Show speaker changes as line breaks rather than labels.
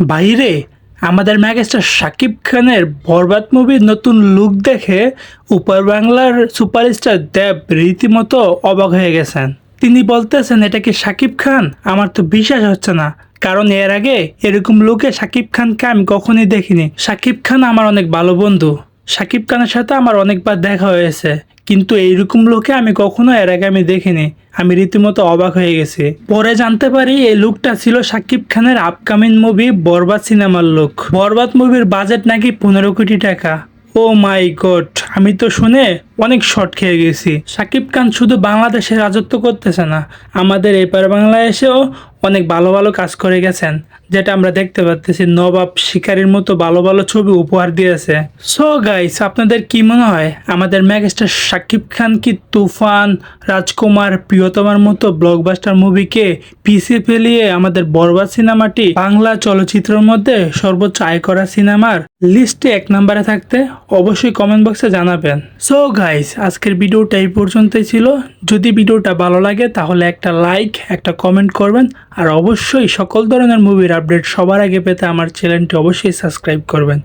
বাইরে আমাদের ম্যাগেস্টার শাকিব খানের বরবাদ মুভির নতুন লুক দেখে উপর বাংলার সুপারস্টার দেব রীতিমতো অবাক হয়ে গেছেন। তিনি বলতেছেন, এটা কি শাকিব খান? আমার তো বিশ্বাস হচ্ছে না। কারণ এর আগে এরকম লুকে শাকিব খানকে আমি কখনই দেখিনি। শাকিব খান আমার অনেক ভালো বন্ধু। শাকিব খানের সাথে আমার অনেকবার দেখা হয়েছে। কিন্তু এইরকম লোকে আমি কখনো এর আগে আমি দেখিনি। আমি রীতিমতো অবাক হয়ে গেছি। পরে জানতে পারি এই লুকটা ছিল সাকিব খানের আপকামিং মুভি বরবাদ সিনেমার লুক। বরবাদ মুভির বাজেট নাকি পনেরো কোটি টাকা। ও মাই গড, আমি তো শুনে অনেক শর্ট খেয়ে গেছি। সাকিব খান শুধু বাংলাদেশে রাজত্ব করতেছে না, আমাদের এপার বাংলায় এসেও অনেক ভালো ভালো কাজ করে গেছেন, যেটা আমরা দেখতে পাচ্তেছি নবাব শিকারীর মতো ভালো ভালো ছবি উপহার দিয়েছে। সো গাইস আপনাদের কি মনে হয়? আমাদের ম্যাগস্টার শাকিব খান কি তুফান, রাজকুমার, প্রিয়তমার মতো ব্লকবাস্টার মুভিকে পিছিয়ে ফেলিয়ে আমাদের বরবাদ সিনেমাটি বাংলা চলচ্চিত্রের মধ্যে সর্বোচ্চ আয় করা সিনেমার লিস্টে এক নম্বরে থাকতে অবশ্যই কমেন্ট বক্সে জানাবেন। সো গাইস আজকের ভিডিওটা এই পর্যন্তই ছিল। যদি ভিডিওটা ভালো লাগে তাহলে একটা লাইক একটা কমেন্ট করবেন। আর অবশ্যই সকল ধরনের মুভির আপডেট সবার আগে পেতে আমার চ্যানেলটি অবশ্যই সাবস্ক্রাইব করবেন।